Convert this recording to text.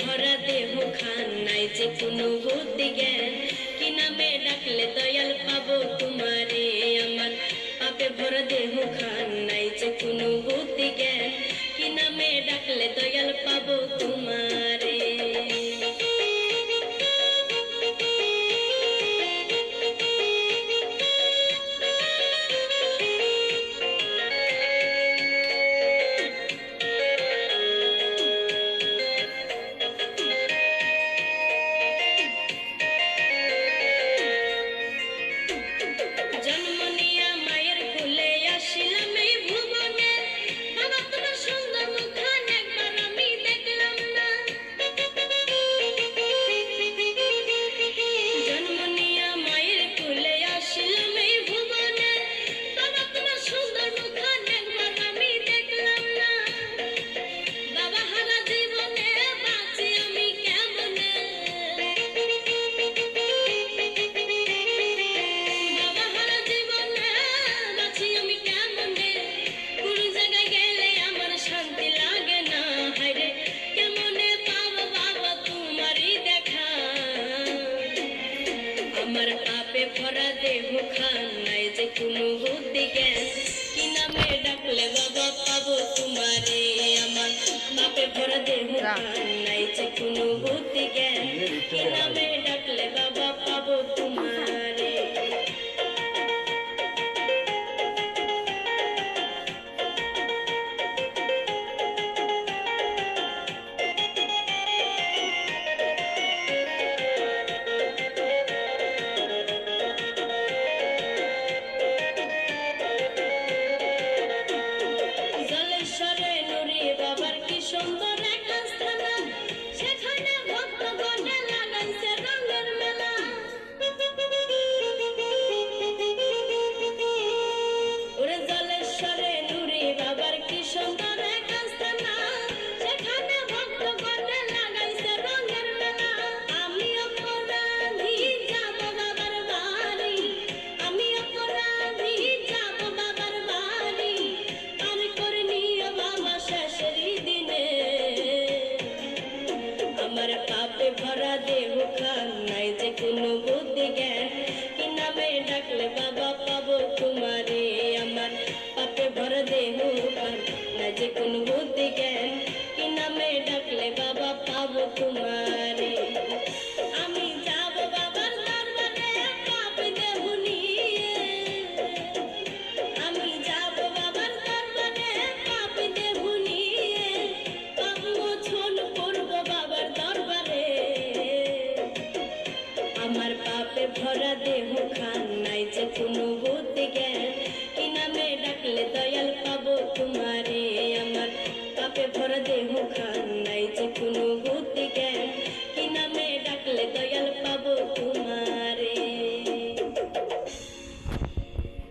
ভরা দেহ খান নাই যে কোনো বুদ্ধি জ্ঞান। কি নামে ডাকলে দয়াল পাবো তোমারে আমার? পাপে ভরা দেহ খান নাই যে কোনো বুদ্ধি আমার আপে ভরা দেহ খান নাই যে কোনো বুদ্ধি জ্ঞান। কি নামে ডাকলে বাবা পাবো তোমারে? আমার আপে ভরা দেহ খান নাই যে কোনো বুদ্ধি জ্ঞান। কি নামে হাতে উঠান নাই যে কোনো ভরা দেহ খান নাই যে কোনো বোধ জ্ঞান।